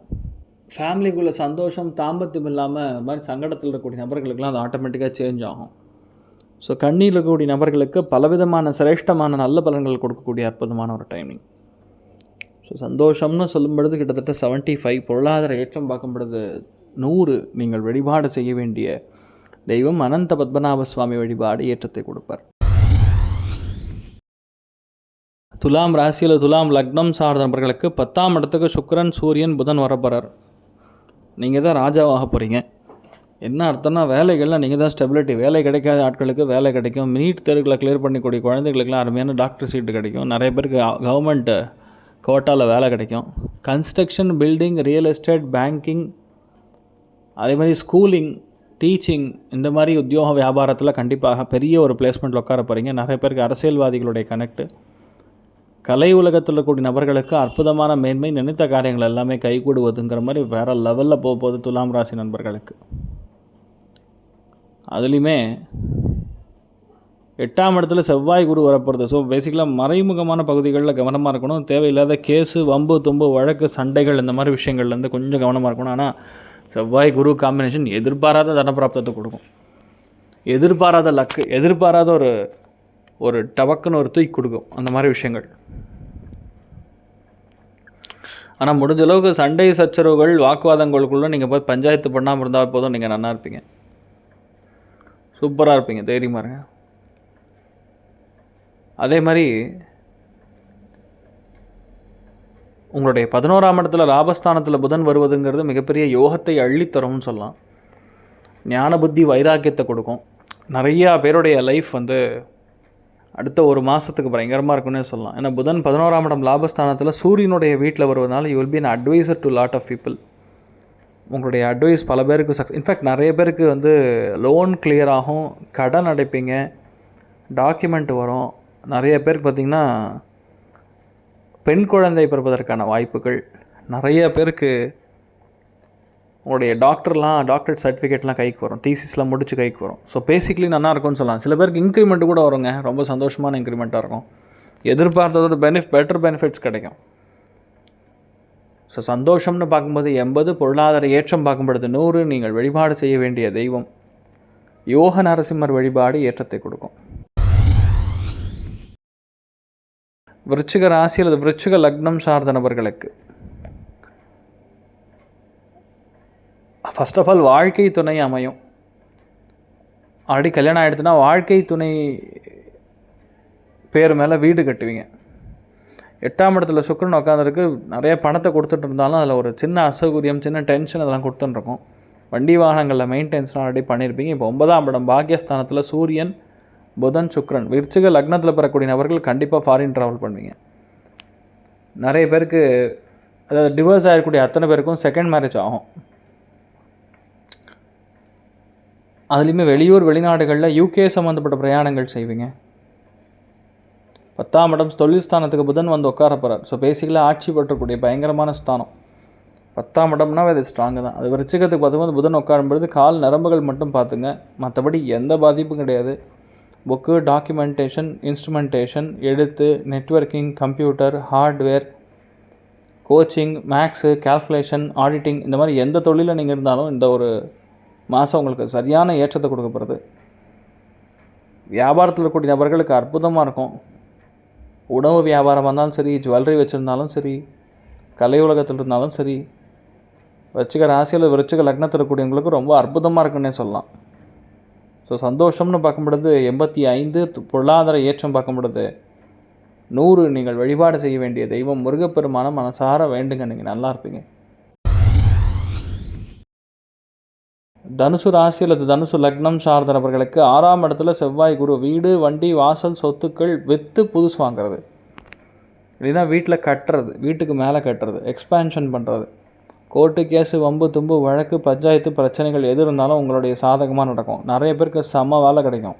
ஃபேமிலிக்குள்ளே சந்தோஷம் தாம்பத்தியம் இல்லாமல் இது மாதிரி சங்கடத்தில் இருக்கக்கூடிய நபர்களுக்கெல்லாம் அது ஆட்டோமேட்டிக்காக சேஞ்ச் ஆகும். ஸோ கண்ணீர் இருக்கக்கூடிய நபர்களுக்கு பலவிதமான சிரேஷ்டமான நல்ல பலன்கள் கொடுக்கக்கூடிய அற்புதமான ஒரு டைமிங் ஸோ சந்தோஷம்னு சொல்லும் பொழுது கிட்டத்தட்ட செவன்ட்டி ஃபைவ் பொருளாதார ஏற்றம் பார்க்கும் பொழுது நூறு நீங்கள் வழிபாடு செய்ய வேண்டிய தெய்வம் அனந்த பத்மநாப சுவாமி வழிபாடு ஏற்றத்தை கொடுப்பார். துலாம் ராசியில் துலாம் லக்னம் சார்ந்த நபர்களுக்கு பத்தாம் இடத்துக்கு சுக்கரன் சூரியன் புதன் வரப்போகிறார் நீங்கள் தான் ராஜாவாக போகிறீங்க என்ன அர்த்தம்னா வேலைகள்லாம் நீங்கள் தான் ஸ்டெபிலிட்டி வேலை கிடைக்காத ஆட்களுக்கு வேலை கிடைக்கும். நீட் தேர்வுகளை கிளியர் பண்ணிக்கூடிய குழந்தைகளுக்குலாம் அருமையான டாக்டர் சீட்டு கிடைக்கும். நிறைய பேருக்கு கவர்மெண்ட் கோட்டாவில் வேலை கிடைக்கும். Construction building real estate banking அதே மாதிரி ஸ்கூலிங் டீச்சிங் இந்த மாதிரி உத்தியோக வியாபாரத்தில் கண்டிப்பாக பெரிய ஒரு பிளேஸ்மெண்ட்டில் உட்கார போகிறீங்க நிறைய பேருக்கு அரசியல்வாதிகளுடைய கனெக்ட் கலை உலகத்தில் இருக்கக்கூடிய நபர்களுக்கு அற்புதமான மேன்மை நினைத்த காரியங்கள் எல்லாமே கைகூடுவதுங்கிற மாதிரி வேறு லெவலில் போக போகுது துலாம் ராசி நண்பர்களுக்கு. அதுலேயுமே எட்டாம் இடத்துல செவ்வாய் குரு வரப்போகிறது ஸோ பேசிக்கலாக மறைமுகமான பகுதிகளில் கவனமாக இருக்கணும். தேவையில்லாத கேஸு வம்பு தும்பு வழக்கு சண்டைகள் இந்த மாதிரி விஷயங்கள்லேருந்து கொஞ்சம் கவனமாக இருக்கணும். ஆனால் செவ்வாய் குரு காம்பினேஷன் எதிர்பாராத தனப்பிராப்தத்தை கொடுக்கும். எதிர்பாராத லக்கு எதிர்பாராத ஒரு ஒரு டபக்குன்னு ஒரு தூக்கி கொடுக்கும். அந்த மாதிரி விஷயங்கள். ஆனால் முடிஞ்ச அளவுக்கு சண்டை சச்சரவுகள் வாக்குவாதங்களுக்குள்ளே நீங்கள் போய் பஞ்சாயத்து பண்ணாமல் இருந்தால் போதும். நீங்கள் நல்லா இருப்பீங்க. சூப்பராக இருப்பீங்க. தைரியமாக இருங்க அதே மாதிரி உங்களுடைய பதினோராம் இடத்துல லாபஸ்தானத்தில் புதன் வருவதுங்கிறது மிகப்பெரிய யோகத்தை அள்ளித்தரும்னு சொல்லலாம். ஞான புத்தி வைராக்கியத்தை கொடுக்கும். நிறையா பேருடைய லைஃப் வந்து அடுத்த ஒரு மாதத்துக்கு பயங்கரமாக இருக்குன்னே சொல்லலாம். ஏன்னா புதன் பதினோராம் இடம் லாபஸ்தானத்தில் சூரியனுடைய வீட்டில் வருவதனால you will be an adviser to lot of people உங்களுடைய அட்வைஸ் பல பேருக்கு சக்ஸ் இன்ஃபேக்ட் நிறைய பேருக்கு வந்து லோன் கிளியர் ஆகும் கடன் அடைப்பீங்க டாக்குமெண்ட் வரும். நிறைய பேருக்கு பார்த்திங்கன்னா பெண் குழந்தை பிறப்பதற்கான வாய்ப்புகள். நிறைய பேருக்கு உங்களுடைய டாக்டர்லாம் டாக்டர் சர்டிஃபிகேட்லாம் கைக்கு வரும். தீசிஸ்லாம் முடிச்சு கைக்கு வரும். ஸோ பேசிக்லி நல்லா இருக்கும்னு சொல்லலாம். சில பேருக்கு இன்க்ரிமெண்ட் கூட வருங்க. ரொம்ப சந்தோஷமான இன்க்ரிமெண்ட்டாக இருக்கும். எதிர்பார்த்ததோட பெனிஃப் பெட்டர் பெனிஃபிட்ஸ் கிடைக்கும். ஸோ சந்தோஷம்னு பார்க்கும்போது எண்பது பொருளாதார ஏற்றம் பார்க்கும்பொழுது நூறு நீங்கள் வழிபாடு செய்ய வேண்டிய தெய்வம். யோக நரசிம்மர் வழிபாடு ஏற்றத்தை கொடுக்கும். விருச்சிக ராசி அல்லது விருச்சிக லக்னம் சார்ந்த நபர்களுக்கு ஃபஸ்ட் ஆஃப் ஆல் வாழ்க்கை துணை அமையும். ஆல்ரெடி கல்யாணம் ஆகிடுதுன்னா வாழ்க்கை துணை பேர் மேலே வீடு கட்டுவீங்க. எட்டாம் இடத்துல சுக்கரன் உட்காந்துருக்கு நிறைய பணத்தை கொடுத்துட்டு இருந்தாலும் அதில் ஒரு சின்ன அசௌகரியம் சின்ன டென்ஷன் அதெல்லாம் கொடுத்துட்டுருக்கோம் வண்டி வாகனங்களில் மெயின்டெனன்ஸ்லாம் ஆல்ரெடி பண்ணியிருப்பீங்க. இப்போ ஒன்பதாம் இடம் பாக்கியஸ்தானத்தில் சூரியன் புதன் சுக்ரன் விருச்சிக லக்னத்தில் பெறக்கூடிய நபர்கள் கண்டிப்பாக ஃபாரின் ட்ராவல் பண்ணுவீங்க. நிறைய பேருக்கு அதாவது டிவோர்ஸ் ஆகக்கூடிய அத்தனை பேருக்கும் செகண்ட் மேரேஜ் ஆகும். அதுலேயுமே வெளியூர் வெளிநாடுகளில் யூகே சம்மந்தப்பட்ட பிரயாணங்கள் செய்வீங்க. பத்தாம் இடம் தொழில் ஸ்தானத்துக்கு புதன் வந்து உட்கார போகிறார் ஸோ பேசிக்கலாக ஆட்சி பெற்றக்கூடிய பயங்கரமான ஸ்தானம். பத்தாம் இடம்னா அது ஸ்ட்ராங்கு தான். அது விருச்சிகத்துக்கு பார்த்தும்போது புதன் உட்காரும்பொழுது கால் நரம்புகள் மட்டும் பார்த்துங்க. மற்றபடி எந்த பாதிப்பும் கிடையாது. புக்கு டாக்குமெண்டேஷன் இன்ஸ்ட்ருமெண்டேஷன் எழுத்து networking computer hardware coaching maths calculation auditing இந்த மாதிரி எந்த தொழிலில் நீங்கள் இருந்தாலும் இந்த ஒரு மாதம் உங்களுக்கு சரியான ஏற்றத்தை கொடுக்கப்படுது. வியாபாரத்தில் இருக்கக்கூடிய நபர்களுக்கு அற்புதமாக இருக்கும். உணவு வியாபாரமாக இருந்தாலும் சரி ஜுவல்லரி வச்சுருந்தாலும் சரி கலை உலகத்தில் இருந்தாலும் சரி வச்சுக்க ராசியில் விருச்சிக லக்னத்தில் இருக்கக்கூடியவங்களுக்கு ரொம்ப அற்புதமாக இருக்குன்னே சொல்லலாம். ஸோ சந்தோஷம்னு பார்க்கும் பொழுது எண்பத்தி ஐந்து பொருளாதார ஏற்றம் பார்க்கும் பொழுது நூறு நீங்கள் வழிபாடு செய்ய வேண்டிய தெய்வம் முருகப்பெருமான மனசார வேண்டுங்க. நீங்கள் நல்லா இருப்பீங்க. தனுசு ராசி அல்லது தனுசு லக்னம் சார்ந்தவர்களுக்கு ஆறாம் இடத்துல செவ்வாய் குரு வீடு வண்டி வாசல் சொத்துக்கள் விற்று புதுசு வாங்குறது. இல்லைன்னா வீட்டில் கட்டுறது வீட்டுக்கு மேலே கட்டுறது எக்ஸ்பேன்ஷன் பண்ணுறது கோர்ட்டு கேஸு வம்பு தும்பு வழக்கு பஞ்சாயத்து பிரச்சனைகள் எது இருந்தாலும் உங்களுடைய சாதகமாக நடக்கும். நிறைய பேருக்கு செம்ம வேலை கிடைக்கும்.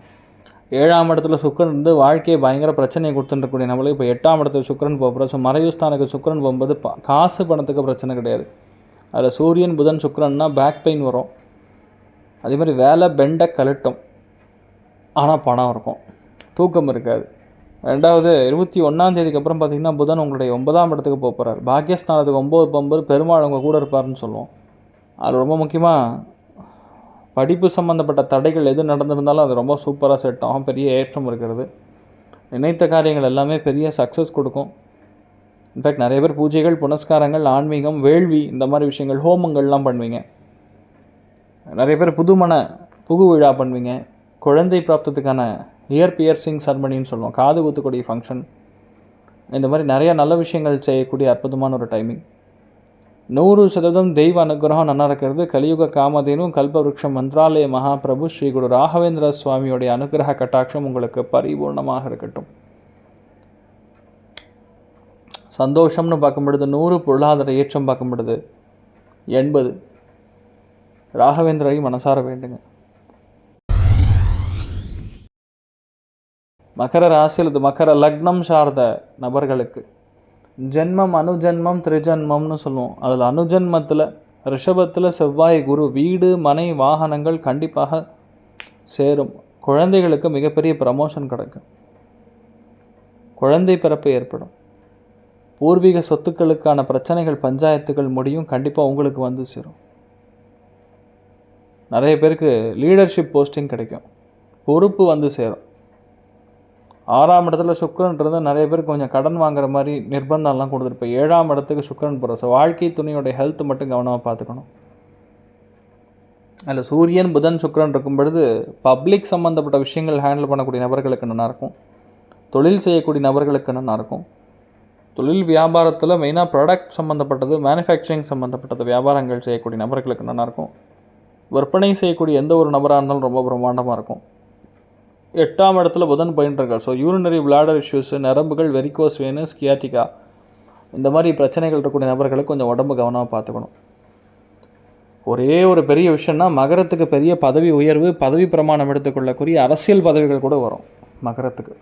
ஏழாம் இடத்துல சுக்கரன் இருந்து வாழ்க்கையை பயங்கர பிரச்சனையை கொடுத்துட்டுருக்கூடிய நம்மளுக்கு இப்போ எட்டாம் இடத்துல சுக்கிரன் போகிற ஸோ மறைவுஸ்தானுக்கு சுக்கரன் போகும்போது காசு பணத்துக்கு பிரச்சனை கிடையாது. அதில் சூரியன் புதன் சுக்கரன்னா பேக் பெயின் வரும். அதே மாதிரி வேலை பெண்டை கழட்டும். ஆனால் பணம் இருக்கும். தூக்கம் இருக்காது. ரெண்டாவது இருபத்தி ஒன்றாம் தேதிக்கு அப்புறம் பார்த்தீங்கன்னா புதன் உங்களுடைய ஒன்பதாம் இடத்துக்கு போக போகிறார் பாக்கியஸ்தானத்துக்கு ஒம்பது போகும்போது பெருமாள் உங்கள் கூட இருப்பாருன்னு சொல்லுவோம். அது ரொம்ப முக்கியமாக படிப்பு சம்மந்தப்பட்ட தடைகள் எது நடந்திருந்தாலும் அது ரொம்ப சூப்பராக செட் ஆகும். பெரிய ஏற்றம் இருக்கிறது. நினைத்த காரியங்கள் எல்லாமே பெரிய சக்ஸஸ் கொடுக்கும். இன்ஃபேக்ட் நிறைய பேர் பூஜைகள் புனஸ்காரங்கள் ஆன்மீகம் வேள்வி இந்த மாதிரி விஷயங்கள் ஹோமங்கள்லாம் பண்ணுவீங்க. நிறைய பேர் புதுமண புகு விழா பண்ணுவீங்க. குழந்தை பிராப்தத்துக்கான இயர் பியர்சிங் சர்மனின்னு சொல்லுவோம். காது குத்துக்கூடிய ஃபங்க்ஷன் இந்த மாதிரி நிறைய நல்ல விஷயங்கள் செய்யக்கூடிய அற்புதமான ஒரு டைமிங் நூறு சதவீதம் தெய்வ அனுகிரகம் நல்லா இருக்கிறது. கலியுக காமதேனும் கல்பவருஷம் மந்த்ராலய மகாபிரபு ஸ்ரீ குரு ராகவேந்திர சுவாமியுடைய அனுகிரக கட்டாட்சம் உங்களுக்கு பரிபூர்ணமாக இருக்கட்டும். சந்தோஷம்னு பார்க்கும் பொழுது நூறு பொருளாதார ஏற்றம் பார்க்கும் பொழுது எண்பது. ராகவேந்திரரை மனசார வேண்டுங்க. மகர ராசி அல்லது மகர லக்னம் சார்ந்த நபர்களுக்கு ஜென்மம் அனுஜென்மம் திரிஜன்மம்னு சொல்லுவோம். அதில் அனுஜென்மத்தில் ரிஷபத்தில் செவ்வாய் குரு வீடு மனை வாகனங்கள் கண்டிப்பாக சேரும். குழந்தைகளுக்கு மிகப்பெரிய ப்ரமோஷன் கிடைக்கும். குழந்தை பிறப்பு ஏற்படும். பூர்வீக சொத்துக்களுக்கான பிரச்சனைகள் பஞ்சாயத்துகள் முடியும். கண்டிப்பாக உங்களுக்கு வந்து சேரும். நிறைய பேருக்கு லீடர்ஷிப் போஸ்டிங் கிடைக்கும். பொறுப்பு வந்து சேரும். ஆறாம் இடத்துல சுக்கரன் இருந்தால் நிறைய பேர் கொஞ்சம் கடன் வாங்குற மாதிரி நிர்பந்தம்லாம் கொடுத்துருப்பேன் ஏழாம் இடத்துக்கு சுக்கரன் போகிற ஸோ வாழ்க்கை துணையோடைய ஹெல்த் மட்டும் கவனமாக பார்த்துக்கணும். அதில் சூரியன் புதன் சுக்கரன் இருக்கும் பொழுது பப்ளிக் சம்மந்தப்பட்ட விஷயங்கள் ஹேண்டில் பண்ணக்கூடிய நபர்களுக்கு நல்லா இருக்கும். தொழில் செய்யக்கூடிய நபர்களுக்கு நல்லா இருக்கும். தொழில் வியாபாரத்தில் மெயினாக ப்ராடக்ட் சம்மந்தப்பட்டது மேனுஃபேக்சரிங் சம்மந்தப்பட்டது வியாபாரங்கள் செய்யக்கூடிய நபர்களுக்கு நல்லா இருக்கும். விற்பனை செய்யக்கூடிய எந்த ஒரு நபராக இருந்தாலும் ரொம்ப பிரம்மாண்டமாக இருக்கும். எட்டாம் இடத்துல புதன் பயின்றிருக்கார் ஸோ யூரினரி பிளாடர் இஷ்யூஸு நரம்புகள் வெரிகோஸ் வேணு ஸ்கியாட்டிகா இந்த மாதிரி பிரச்சனைகள் இருக்கக்கூடிய நபர்களுக்கு கொஞ்சம் உடம்பு கவனமாக பார்த்துக்கணும். ஒரே ஒரு பெரிய விஷயம்னா மகரத்துக்கு பெரிய பதவி உயர்வு பதவி பிரமாணம் எடுத்துக்கொள்ளக்கூடிய அரசியல் பதவிகள் கூட வரும் மகரத்துக்கு.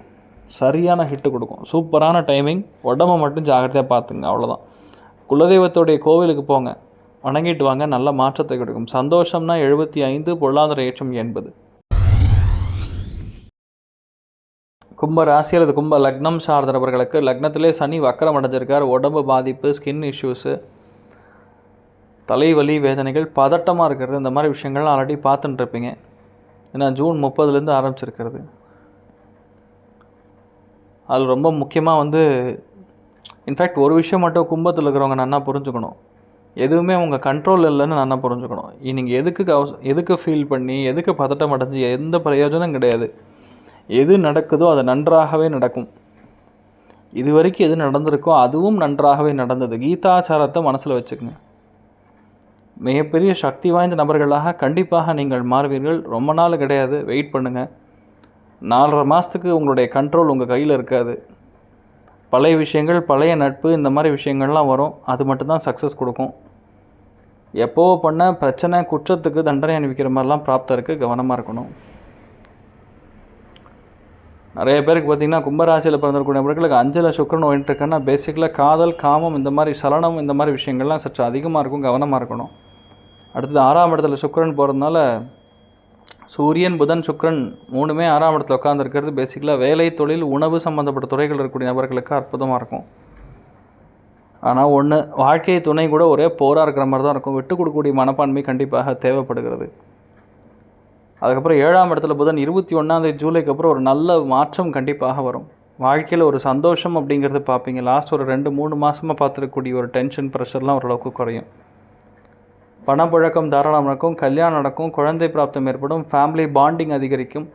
சரியான ஹிட்டு கொடுக்கும். சூப்பரான டைமிங் உடம்ப மட்டும் ஜாகிரதையாக பார்த்துங்க அவ்வளோதான் குலதெய்வத்துடைய கோவிலுக்கு போங்க. வணங்கிட்டு வாங்க நல்ல மாற்றத்தை கொடுக்கும். சந்தோஷம்னா எழுபத்தி ஐந்து பொருளாதார ஏற்றம் எண்பது. கும்ப ராசி அல்லது கும்ப லக்னம் சார்ந்தவர்களுக்கு லக்னத்திலே சனி வக்கரம் அடைஞ்சிருக்கார். உடம்பு பாதிப்பு ஸ்கின் இஷ்யூஸு தலைவலி வேதனைகள் பதட்டமாக இருக்கிறது. இந்த மாதிரி விஷயங்கள்லாம் ஆல்ரெடி பார்த்துட்டு இருப்பீங்க ஏன்னா ஜூன் முப்பதுலேருந்து ஆரம்பிச்சிருக்கிறது. அது ரொம்ப முக்கியமாக வந்து இன்ஃபேக்ட் ஒரு விஷயம் மட்டும் கும்பத்தில் இருக்கிறவங்க நல்லா புரிஞ்சுக்கணும். எதுவுமே உங்கள் கண்ட்ரோல் இல்லைன்னு நல்லா புரிஞ்சுக்கணும்? நீங்கள் எதுக்கு கவச எதுக்கு ஃபீல் பண்ணி எதுக்கு பதட்டம் அடைஞ்சு எந்த பிரயோஜனம் கிடையாது. எது நடக்குதோ அது நன்றாகவே நடக்கும். இது வரைக்கும் எது நடந்திருக்கோ அதுவும் நன்றாகவே நடந்தது. கீதாச்சாரத்தை மனசில் வச்சுக்கோங்க. மிகப்பெரிய சக்தி வாய்ந்த நபர்களாக கண்டிப்பாக நீங்கள் மாறுவீர்கள். ரொம்ப நாள் கிடையாது. வெயிட் பண்ணுங்கள் நாலரை மாதத்துக்கு உங்களுடைய கண்ட்ரோல் உங்கள் கையில் இருக்காது. பழைய விஷயங்கள் பழைய நட்பு இந்த மாதிரி விஷயங்கள்லாம் வரும். அது மட்டும்தான் சக்ஸஸ் கொடுக்கும். எப்போவோ பண்ண பிரச்சனை குற்றத்துக்கு தண்டனை அனுப்பிக்கிற மாதிரிலாம் பிராப்தம் இருக்குது கவனமாக இருக்கணும். நிறைய பேருக்கு பார்த்தீங்கன்னா கும்பராசியில் பிறந்திருக்கூடிய நபர்களுக்கு அஞ்சல சுக்கரன் ஓடிட்டுருக்குன்னா பேசிக்கலாக காதல் காமம் இந்த மாதிரி சலனம் இந்த மாதிரி விஷயங்கள்லாம் சற்று அதிகமாக இருக்கும். கவனமாக இருக்கணும். அடுத்தது ஆறாம் இடத்துல சுக்கரன் போகிறதுனால சூரியன் புதன் சுக்ரன் மூணுமே ஆறாம் இடத்துல உட்காந்துருக்கிறது பேசிக்கலாக வேலை தொழில் உணவு சம்மந்தப்பட்ட துறைகள் இருக்கக்கூடிய நபர்களுக்கு அற்புதமாக இருக்கும். ஆனால் ஒன்று வாழ்க்கை துணை கூட ஒரே போராக இருக்கிற மாதிரி தான் இருக்கும். விட்டு கொடுக்கக்கூடிய மனப்பான்மை கண்டிப்பாக தேவைப்படுகிறது. அதுக்கப்புறம் ஏழாம் இடத்துல புதன் இருபத்தி ஒன்றாந்தேதி ஜூலைக்கு அப்புறம் ஒரு நல்ல மாற்றம் கண்டிப்பாக வரும். வாழ்க்கையில் ஒரு சந்தோஷம் அப்படிங்கிறது பார்ப்பீங்க. லாஸ்ட் ஒரு ரெண்டு மூணு மாதமாக பார்த்துருக்கக்கூடிய ஒரு டென்ஷன் ப்ரெஷர்லாம் ஓரளவுக்கு குறையும். பணப்புழக்கம் தாராளம் நடக்கும் கல்யாணம் நடக்கும் குழந்தை பிராப்தம் ஏற்படும் ஃபேமிலி பாண்டிங் அதிகரிக்கும்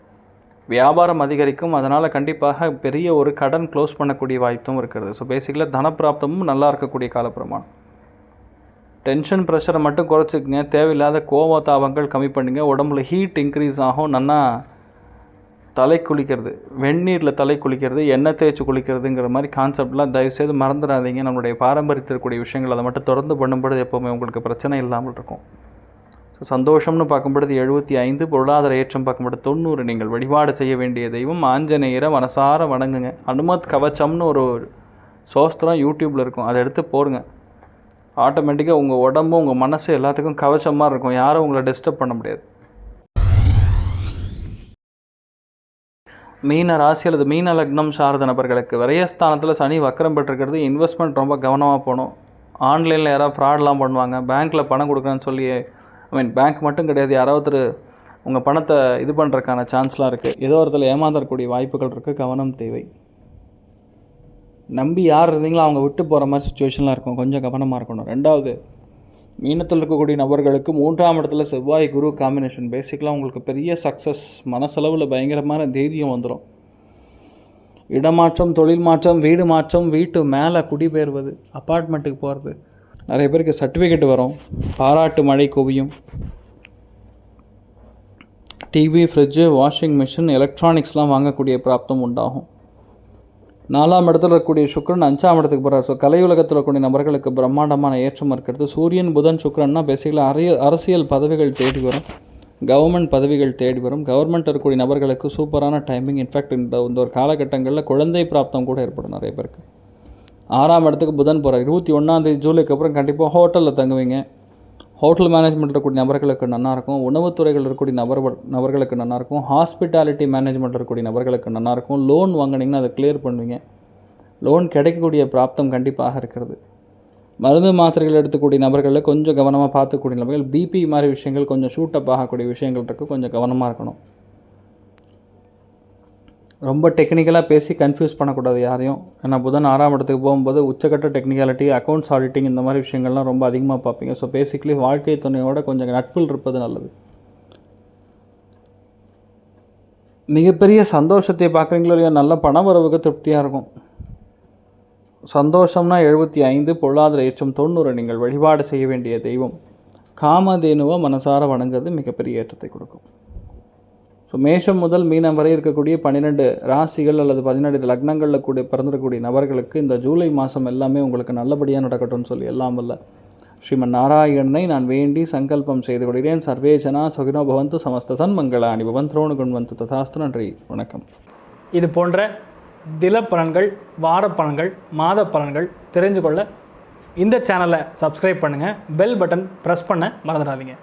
வியாபாரம் அதிகரிக்கும் அதனால் கண்டிப்பாக பெரிய ஒரு கடன் க்ளோஸ் பண்ணக்கூடிய வாய்ப்பும் இருக்கிறது. ஸோ பேசிக்கலாக தனப்பிராப்தமும் நல்லா இருக்கக்கூடிய காலப்பிரமாணம். டென்ஷன் ப்ரெஷரை மட்டும் குறைச்சிக்கங்க. தேவையில்லாத கோவத்தாபங்கள் கம்மி பண்ணுங்கள் உடம்புல ஹீட் இன்க்ரீஸ் ஆகும். நன்னா தலை குளிக்கிறது வெந்நீரில் தலை குளிக்கிறது எண்ணெய் தேய்ச்சி குளிக்கிறதுங்கிற மாதிரி கான்செப்ட்லாம் தயவுசெய்து மறந்துடாதீங்க. நம்மளுடைய பாரம்பரியத்திற்குரிய விஷயங்கள் அதை மட்டும் தொடர்ந்து பண்ணும்பொழுது எப்போவுமே உங்களுக்கு பிரச்சனை இல்லாமல் இருக்கும். ஸோ சந்தோஷம்னு பார்க்கும்பொழுது எழுபத்தி ஐந்து பொருளாதார ஏற்றம் பார்க்கும்பொழுது தொண்ணூறு. நீங்கள் வழிபாடு செய்ய வேண்டிய தெய்வம் ஆஞ்சநேயரை மனசார வணங்குங்க. அனுமத் கவச்சம்னு ஒரு சோஸ்திரம் யூடியூப்பில் இருக்கும். அதை எடுத்து போடுங்க. ஆட்டோமேட்டிக்காக உங்கள் உடம்பும் உங்கள் மனசு எல்லாத்துக்கும் கவச்சமாக இருக்கும். யாரும் உங்களை டிஸ்டர்ப் பண்ண முடியாது. மீன ராசி அல்லது மீன லக்னம் சார்ந்த நபர்களுக்கு விரயஸ்தானத்தில் சனி வக்கரம் பெற்றிருக்கிறது. இன்வெஸ்ட்மெண்ட் ரொம்ப கவனமாக போகணும். ஆன்லைனில் யாராவது ஃப்ராட்லாம் பண்ணுவாங்க. பேங்க்கில் பணம் கொடுக்குறேன்னு சொல்லி ஐ மீன் பேங்க் மட்டும் கிடையாது. யாராவது உங்கள் பணத்தை இது பண்ணுறதுக்கான சான்ஸ்லாம் இருக்குது ஏதோ ஒருத்தில் ஏமாந்தரக்கூடிய வாய்ப்புகள் இருக்குது கவனம் தேவை. நம்பி யார் இருந்தீங்களோ அவங்க விட்டு போகிற மாதிரி சுச்சுவேஷன்லாம் இருக்கும். கொஞ்சம் கவனமாக இருக்கணும். ரெண்டாவது மீனத்தில் இருக்கக்கூடிய நபர்களுக்கு மூன்றாம் இடத்துல செவ்வாய் குரு காம்பினேஷன் பேசிக்கலாக உங்களுக்கு பெரிய சக்ஸஸ் மனசளவில் பயங்கரமான தைரியம் வந்துடும் இடமாற்றம் தொழில் மாற்றம் வீடு மாற்றம் வீட்டு மேலே குடிபெயர்வது அப்பார்ட்மெண்ட்டுக்கு போகிறது நிறைய பேருக்கு சர்டிஃபிகேட் வரும். பாராட்டு மழை குவியும். டிவி ஃப்ரிட்ஜு வாஷிங் மிஷின் எலக்ட்ரானிக்ஸ்லாம் வாங்கக்கூடிய பிராப்தம் உண்டாகும். நாலாம் இடத்துல இருக்கக்கூடிய சுக்கரன் அஞ்சாம் இடத்துக்கு போகிறார் ஸோ கலையுலகத்தில் இருக்கக்கூடிய நபர்களுக்கு பிரம்மாண்டமான ஏற்றம் இருக்கிறது. சூரியன் புதன் சுக்கரன்னா பேசிக்கலாக அரிய அரசியல் பதவிகள் தேடி வரும். கவர்மெண்ட் பதவிகள் தேடி வரும். கவர்மெண்ட் இருக்கக்கூடிய நபர்களுக்கு சூப்பரான டைமிங் இன்ஃபேக்ட் இந்த இந்த ஒரு காலகட்டங்களில் குழந்தை பிராப்தம் கூட ஏற்படும் நிறைய பேருக்கு. ஆறாம் இடத்துக்கு புதன் போகிறார் இருபத்தி ஒன்றாந்தேதி ஜூலைக்கு அப்புறம் கண்டிப்பாக ஹோட்டலில் தங்குவீங்க. ஹோட்டல் மேனேஜ்மெண்ட் இருக்கக்கூடிய நபர்களுக்கு நல்லாயிருக்கும் உணவுத்துறைகள் இருக்கக்கூடிய நபர் நபர்களுக்கு நல்லாயிருக்கும் ஹாஸ்பிட்டாலிட்டி மேனேஜ்மெண்ட் இருக்கக்கூடிய நபர்களுக்கு நல்லாயிருக்கும் லோன் வாங்கினீங்கன்னா அதை கிளியர் பண்ணுவீங்க. லோன் கிடைக்கக்கூடிய பிராப்தம் கண்டிப்பாக இருக்கிறது. மருந்து மாத்திரைகள் எடுத்துக்கூடிய நபர்களில் கொஞ்சம் கவனமாக பார்த்துக்கூடிய நபர்கள். பிபி மாதிரி விஷயங்கள் கொஞ்சம் ஷூட்டப் ஆகக்கூடிய விஷயங்கள் இருக்குது கொஞ்சம் கவனமாக இருக்கணும். ரொம்ப டெக்னிக்கலாக பேசி கன்ஃபியூஸ் பண்ணக்கூடாது யாரையும். ஏன்னா புதன் ஆறாம் இடத்துக்கு போகும்போது உச்சக்கட்ட டெக்னிக்காலிட்டி அக்கௌண்ட்ஸ் ஆடிட்டிங் இந்த மாதிரி விஷயங்கள்லாம் ரொம்ப அதிகமாக பார்ப்பீங்க. ஸோ பேசிக்கலி வாழ்க்கை துணையோட கொஞ்சம் நட்பில் இருப்பது நல்லது. மிகப்பெரிய சந்தோஷத்தை பார்க்குறீங்களோ இல்லையோ நல்ல பண வரவுக்கு திருப்தியாக இருக்கும். சந்தோஷம்னா எழுபத்தி ஐந்து பொருளாதார ஏற்றம் தொண்ணூறு நீங்கள் வழிபாடு செய்ய வேண்டிய தெய்வம். காமதேனுவை மனசார வணங்குறது மிகப்பெரிய ஏற்றத்தை கொடுக்கும். ஸோ மேஷம் முதல் மீனம் வரை இருக்கக்கூடிய பன்னிரெண்டு ராசிகள் அல்லது பன்னிரெண்டு லக்னங்களில் கூட பிறந்திருக்கக்கூடிய நபர்களுக்கு இந்த ஜூலை மாதம் எல்லாமே உங்களுக்கு நல்லபடியாக நடக்கட்டும்னு சொல்லி எல்லாம் வல்ல ஸ்ரீமன் நாராயணனை நான் வேண்டி சங்கல்பம் செய்து கொள்கிறேன். சர்வேஜனா சுகினோ பவந்து சமஸ்த சன்மங்களாணி பவன் திரோணு குண்வந்து ததாஸ்து. நன்றி வணக்கம். இது போன்ற தில பலன்கள் வார பலன்கள் மாத பலன்கள் தெரிஞ்சு கொள்ள இந்த சேனலை சப்ஸ்கிரைப் பண்ணுங்கள் பெல் பட்டன் ப்ரெஸ் பண்ண மறந்துடாதீங்க.